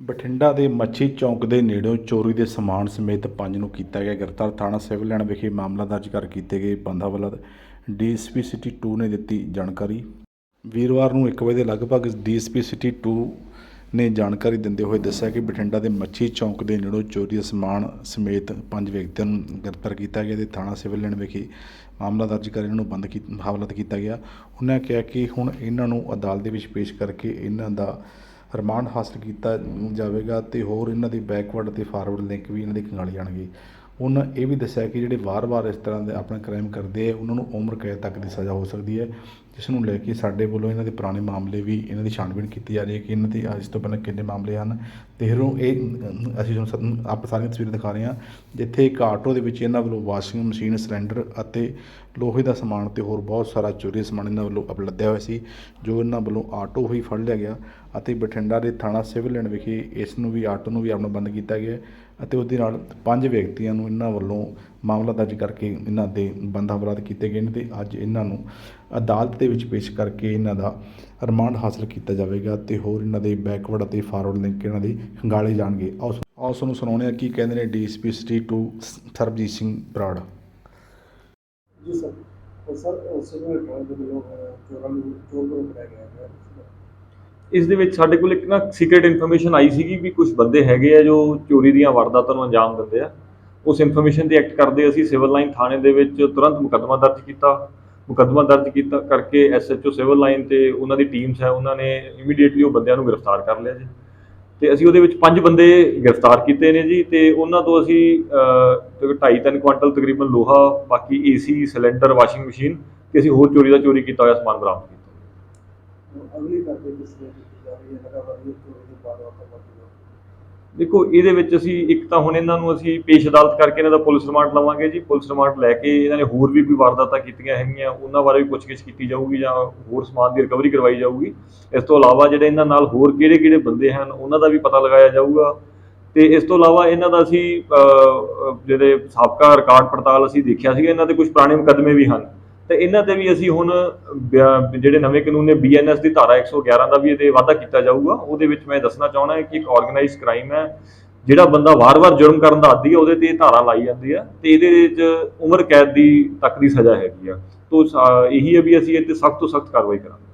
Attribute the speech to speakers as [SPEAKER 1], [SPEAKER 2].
[SPEAKER 1] ਬਠਿੰਡਾ ਦੇ ਮੱਛੀ ਚੌਂਕ ਦੇ ਨੇੜਿਓਂ ਚੋਰੀ ਦੇ ਸਮਾਨ ਸਮੇਤ ਪੰਜ ਨੂੰ ਕੀਤਾ ਗਿਆ ਗ੍ਰਿਫਤਾਰ। ਥਾਣਾ ਸਿਵਲ ਲਾਈਨ ਵਿਖੇ ਮਾਮਲਾ ਦਰਜ ਕਰ ਕੀਤੇ ਗਏ। ਬੰਦਾ ਵੱਲੋਂ ਡੀਐਸਪੀ ਸਿਟੀ 2 ਨੇ ਦਿੱਤੀ ਜਾਣਕਾਰੀ। ਵੀਰਵਾਰ ਨੂੰ 1 ਵਜੇ ਦੇ ਲਗਭਗ ਡੀਐਸਪੀ ਸਿਟੀ 2 ਨੇ ਜਾਣਕਾਰੀ ਦਿੰਦੇ ਹੋਏ ਦੱਸਿਆ ਕਿ ਬਠਿੰਡਾ ਦੇ ਮੱਛੀ ਚੌਂਕ ਦੇ ਨੇੜੋਂ ਚੋਰੀ ਦੇ ਸਮਾਨ ਸਮੇਤ ਪੰਜ ਵਿਅਕਤੀਆਂ ਨੂੰ ਗ੍ਰਿਫਤਾਰ ਕੀਤਾ ਗਿਆ ਤੇ ਥਾਣਾ ਸਿਵਲ ਲਾਈਨ ਵਿਖੇ ਮਾਮਲਾ ਦਰਜ ਕਰ ਇਹਨਾਂ ਨੂੰ ਬੰਦ ਕੀ ਹਵਾਲਾਤ ਕੀਤਾ ਗਿਆ। ਉਹਨਾਂ ਕਿਹਾ ਕਿ ਹੁਣ ਇਹਨਾਂ ਨੂੰ ਅਦਾਲਤ ਦੇ ਵਿੱਚ ਪੇਸ਼ ਕਰਕੇ ਇਹਨਾਂ ਦਾ ਰਿਮਾਂਡ ਹਾਸਲ ਕੀਤਾ ਜਾਵੇਗਾ ਤੇ ਹੋਰ ਇਹਨਾਂ ਦੀ ਬੈਕਵਰਡ ਤੇ ਫਾਰਵਰਡ ਲਿੰਕ ਵੀ ਇਹਨਾਂ ਦੇ ਖੰਗਾਲੇ ਜਾਣਗੇ ਉਹਨਾਂ ਇਹ ਵੀ ਦੱਸਿਆ ਕਿ ਜਿਹੜੇ ਵਾਰ-ਵਾਰ ਇਸ ਤਰ੍ਹਾਂ ਦੇ ਆਪਣਾ ਕ੍ਰਾਈਮ ਕਰਦੇ ਆ, ਉਹਨਾਂ ਨੂੰ ਉਮਰ ਕੈਦ ਤੱਕ ਦੀ ਸਜ਼ਾ ਹੋ ਸਕਦੀ ਹੈ, ਜਿਸ ਨੂੰ ਲੈ ਕੇ ਸਾਡੇ ਵੱਲੋਂ ਇਹਨਾਂ ਦੇ ਪੁਰਾਣੇ ਮਾਮਲੇ ਵੀ ਇਹਨਾਂ ਦੀ ਛਾਣਬੀਣ ਕੀਤੀ ਜਾ ਰਹੀ ਹੈ ਕਿ ਇਹਨਾਂ ਦੇ ਇਸ ਤੋਂ ਪਹਿਲਾਂ ਕਿੰਨੇ ਮਾਮਲੇ ਹਨ ਤੇ ਹਰੋਂ ਇਹ, ਅਸੀਂ ਤੁਹਾਨੂੰ ਆਪ ਸਾਰੀਆਂ ਤਸਵੀਰਾਂ ਦਿਖਾ ਰਹੇ ਹਾਂ, ਜਿੱਥੇ ਇੱਕ ਆਟੋ ਦੇ ਵਿੱਚ ਇਹਨਾਂ ਵੱਲੋਂ ਵਾਸ਼ਿੰਗ ਮਸ਼ੀਨ, ਸਿਲੰਡਰ ਅਤੇ ਲੋਹੇ ਦਾ ਸਮਾਨ ਤੇ ਹੋਰ ਬਹੁਤ ਸਾਰਾ ਚੋਰੀ ਸਮਾਨ ਇਹਨਾਂ ਵੱਲੋਂ ਅਪ ਲੱਦਿਆ ਹੋਇਆ ਸੀ, ਜੋ ਇਹਨਾਂ ਵੱਲੋਂ ਆਟੋ ਹੀ ਫੜ ਲਿਆ ਗਿਆ। ਅਤੇ ਬਠਿੰਡਾ ਦੇ ਥਾਣਾ ਸਿਵਲ ਲੈਣ ਵਿਖੇ ਇਸ ਨੂੰ ਵੀ ਆਟੋ ਨੂੰ ਵੀ ਆਪਣਾ ਬੰਦ ਕੀਤਾ ਗਿਆ ਅਤੇ ਉਹਦੇ ਨਾਲ ਪੰਜ ਵਿਅਕਤੀਆਂ ਨੂੰ ਇਹਨਾਂ ਵੱਲੋਂ ਮਾਮਲਾ ਦਰਜ ਕਰਕੇ ਇਹਨਾਂ ਦੇ ਬੰਦਾ ਬਰਾਦ ਕੀਤੇ ਗਏ ਨੇ ਤੇ ਅੱਜ ਇਹਨਾਂ ਨੂੰ ਅਦਾਲਤ ਦੇ ਵਿੱਚ ਪੇਸ਼ ਕਰਕੇ ਇਹਨਾਂ ਦਾ ਰਿਮਾਂਡ ਹਾਸਲ ਕੀਤਾ ਜਾਵੇਗਾ ਤੇ ਹੋਰ ਇਹਨਾਂ ਦੇ ਬੈਕਵਰਡ ਅਤੇ ਫਾਰਵਰਡ ਲਿੰਕ ਇਹਨਾਂ ਦੇ ਖੰਗਾਲੇ ਜਾਣਗੇ ਆਓ ਉਸ ਨੂੰ ਸੁਣਾਉਣੇ ਆ ਕੀ ਕਹਿੰਦੇ ਨੇ DSP city two Sarabjit Singh Brar
[SPEAKER 2] ji sir sir civil drive ਦੇ ਲੋਕ ਚੋਰਾਂ ਨੂੰ ਚੋਰ ਨੂੰ ਪਕੜਿਆ ਗਿਆ ਹੈ
[SPEAKER 3] ਇਸ ਦੇ ਵਿੱਚ ਸਾਡੇ ਕੋਲ ਇੱਕ ਨਾ ਸੀਕ੍ਰੀਟ ਇਨਫੋਰਮੇਸ਼ਨ ਆਈ ਸੀਗੀ ਵੀ ਕੁਝ ਬੰਦੇ ਹੈਗੇ ਆ ਜੋ ਚੋਰੀ ਦੀਆਂ ਵਾਰਦਾਤਾਂ ਨੂੰ ਅੰਜਾਮ ਦਿੰਦੇ ਆ। ਉਸ ਇਨਫੋਰਮੇਸ਼ਨ ਤੇ ਐਕਟ ਕਰਦੇ ਅਸੀਂ ਸਿਵਲ ਲਾਈਨ ਥਾਣੇ ਦੇ ਵਿੱਚ ਤੁਰੰਤ ਮੁਕੱਦਮਾ ਦਰਜ ਕੀਤਾ। ਮੁਕੱਦਮਾ ਦਰਜ ਕੀਤਾ ਕਰਕੇ ਐਸਐਚਓ ਸਿਵਲ ਲਾਈਨ ਤੇ ਉਹਨਾਂ ਦੀ ਟੀਮਸ ਹੈ ਉਹਨਾਂ ਨੇ ਇਮੀਡੀਏਟਲੀ ਉਹ ਬੰਦਿਆਂ ਨੂੰ ਗ੍ਰਿਫਤਾਰ ਕਰ ਲਿਆ ਜੀ। ਤੇ ਅਸੀਂ ਉਹਦੇ ਵਿੱਚ ਪੰਜ ਬੰਦੇ ਗ੍ਰਿਫਤਾਰ ਕੀਤੇ ਨੇ ਜੀ ਤੇ ਉਹਨਾਂ ਤੋਂ ਅਸੀਂ ਅਹ, ਢਾਈ ਤਿੰਨ ਕੁਆਂਟਲ ਤਕਰੀਬਨ ਲੋਹਾ ਬਾਕੀ ਏਸੀ ਸਿਲੰਡਰ ਵਾਸ਼ਿੰਗ ਮਸ਼ੀਨ ਤੇ ਅਸੀਂ ਹੋਰ ਚੋਰੀ ਦਾ ਚੋਰੀ ਕੀਤਾ ਹੋਇਆ ਸਮਾਨ ਬਰਾਮਦ
[SPEAKER 2] ਅਗਲੀ ਕਰਦੇ ਕਿਸ ਤਰ੍ਹਾਂ ਕੀਤੀ ਜਾ ਰਹੀ ਹੈ ਲਗਾਤਾਰ ਇਹ ਚੋਰੀ ਦੀ ਵਾਰਦਾਤਾਂ ਵੱਧ
[SPEAKER 3] ਦੇਖੋ ਇਹਦੇ ਵਿੱਚ ਅਸੀਂ ਇੱਕ ਤਾਂ ਹੁਣ ਇਹਨਾਂ ਨੂੰ ਅਸੀਂ ਪੇਸ਼ ਅਦਾਲਤ ਕਰਕੇ ਇਹਨਾਂ ਦਾ ਪੁਲਿਸ ਰਿਮਾਂਡ ਲਵਾਂਗੇ ਜੀ। ਪੁਲਿਸ ਰਿਮਾਂਡ ਲੈ ਕੇ ਇਹਨਾਂ ਨੇ ਹੋਰ ਵੀ ਕੋਈ ਵਾਰਦਾਤਾਂ ਕੀਤੀਆਂ ਹੈਗੀਆਂ ਉਹਨਾਂ ਬਾਰੇ ਵੀ ਪੁੱਛਗਿੱਛ ਕੀਤੀ ਜਾਊਗੀ ਜਾਂ ਹੋਰ ਸਮਾਨ ਦੀ ਰਿਕਵਰੀ ਕਰਵਾਈ ਜਾਊਗੀ। ਇਸ ਤੋਂ ਇਲਾਵਾ ਜਿਹੜੇ ਇਹਨਾਂ ਨਾਲ ਹੋਰ ਕਿਹੜੇ ਕਿਹੜੇ ਬੰਦੇ ਹਨ ਉਹਨਾਂ ਦਾ ਵੀ ਪਤਾ ਲਗਾਇਆ ਜਾਊਗਾ। ਤੇ ਇਸ ਤੋਂ ਇਲਾਵਾ ਇਹਨਾਂ ਦਾ ਅਸੀਂ ਅਹ, ਜਿਹੜੇ ਸਾਬਕਾ ਰਿਕਾਰਡ ਪੜਤਾਲ ਅਸੀਂ ਦੇਖਿਆ ਸੀਗਾ ਇਹਨਾਂ ਦੇ ਕੁਝ ਪੁਰਾਣੇ ਮੁਕੱਦਮੇ ਵੀ ਹਨ। ਤੇ ਇਹਨਾਂ ਤੇ ਵੀ ਅਸੀਂ ਹੁਣ ਬਿਆ- ਜਿਹੜੇ ਨਵੇਂ ਕਾਨੂੰਨ ਨੇ ਬੀਐਨਐਸ ਦੀ ਧਾਰਾ 111 ਦਾ ਵੀ ਇਹਦੇ ਵਾਅਦਾ ਕੀਤਾ ਜਾਊਗਾ। ਉਹਦੇ ਵਿੱਚ ਮੈਂ ਦੱਸਣਾ ਚਾਹਣਾ ਹੈ ਕਿ ਇੱਕ ਆਰਗੇਨਾਈਜ਼ਡ ਕ੍ਰਾਈਮ ਹੈ, ਜਿਹੜਾ ਬੰਦਾ ਵਾਰ-ਵਾਰ ਜੁਰਮ ਕਰਨ ਦਾ ਆਦੀ ਹੈ, ਉਹਦੇ ਤੇ ਇਹ ਧਾਰਾ ਲਾਈ ਜਾਂਦੀ ਹੈ ਤੇ ਇਹਦੇ ਵਿੱਚ ਉਮਰ ਕੈਦ ਦੀ ਤੱਕ ਦੀ ਸਜ਼ਾ ਹੈਗੀ ਆ। ਤੋਂ, ਸਾ- ਇਹੀ ਹੈ ਵੀ ਅਸੀਂ ਇਹ ਤੇ ਸਖਤ ਤੋਂ ਸਖਤ ਕਾਰਵਾਈ ਕਰਾਂਗੇ।